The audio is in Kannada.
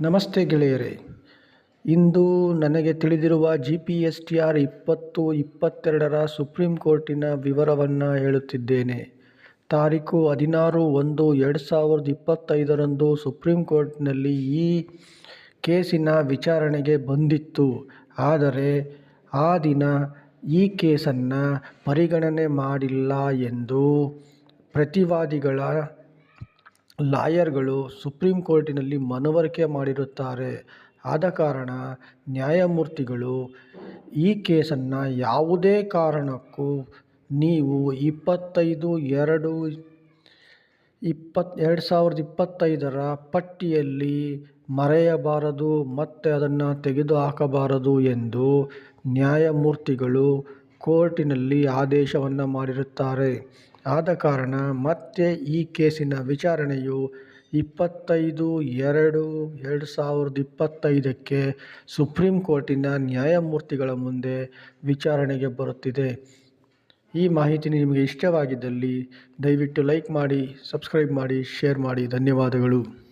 ನಮಸ್ತೆ ಗೆಳೆಯರೇ. ಇಂದು ನನಗೆ ತಿಳಿದಿರುವ G P S T R ಇಪ್ಪತ್ತು, ಇಪ್ಪತ್ತೆರಡರ ಸುಪ್ರೀಂ ಕೋರ್ಟಿನ ವಿವರವನ್ನು ಹೇಳುತ್ತಿದ್ದೇನೆ. ತಾರೀಕು ಹದಿನಾರು ಒಂದು ಎರಡು ಸಾವಿರದ ಇಪ್ಪತ್ತೈದರಂದು ಸುಪ್ರೀಂ ಕೋರ್ಟ್ನಲ್ಲಿ ಈ ಕೇಸಿನ ವಿಚಾರಣೆಗೆ ಬಂದಿತ್ತು. ಆದರೆ ಆ ದಿನ ಈ ಕೇಸನ್ನು ಪರಿಗಣನೆ ಮಾಡಿಲ್ಲ ಎಂದು ಪ್ರತಿವಾದಿಗಳ ಲಾಯರ್ಗಳು ಸುಪ್ರೀಂ ಕೋರ್ಟಿನಲ್ಲಿ ಮನವರಿಕೆ ಮಾಡಿರುತ್ತಾರೆ. ಆದ ಕಾರಣ ನ್ಯಾಯಮೂರ್ತಿಗಳು ಈ ಕೇಸನ್ನು ಯಾವುದೇ ಕಾರಣಕ್ಕೂ ನೀವು ಇಪ್ಪತ್ತೈದು ಎರಡು ಇಪ್ಪತ್ತು ಎರಡು ಸಾವಿರದ ಇಪ್ಪತ್ತೈದರ ಪಟ್ಟಿಯಲ್ಲಿ ಮರೆಯಬಾರದು, ಮತ್ತು ಅದನ್ನು ತೆಗೆದುಹಾಕಬಾರದು ಎಂದು ನ್ಯಾಯಮೂರ್ತಿಗಳು ಕೋರ್ಟಿನಲ್ಲಿ ಆದೇಶವನ್ನು ಮಾಡಿರುತ್ತಾರೆ. ಆದ ಕಾರಣ ಮತ್ತೆ ಈ ಕೇಸಿನ ವಿಚಾರಣೆಯು ಇಪ್ಪತ್ತೈದು ಎರಡು ಎರಡು ಸಾವಿರದ ಇಪ್ಪತ್ತೈದಕ್ಕೆ ಸುಪ್ರೀಂ ಕೋರ್ಟಿನ ನ್ಯಾಯಮೂರ್ತಿಗಳ ಮುಂದೆ ವಿಚಾರಣೆಗೆ ಬರುತ್ತಿದೆ. ಈ ಮಾಹಿತಿ ನಿಮಗೆ ಇಷ್ಟವಾಗಿದ್ದಲ್ಲಿ ದಯವಿಟ್ಟು ಲೈಕ್ ಮಾಡಿ, ಸಬ್ಸ್ಕ್ರೈಬ್ ಮಾಡಿ, ಶೇರ್ ಮಾಡಿ. ಧನ್ಯವಾದಗಳು.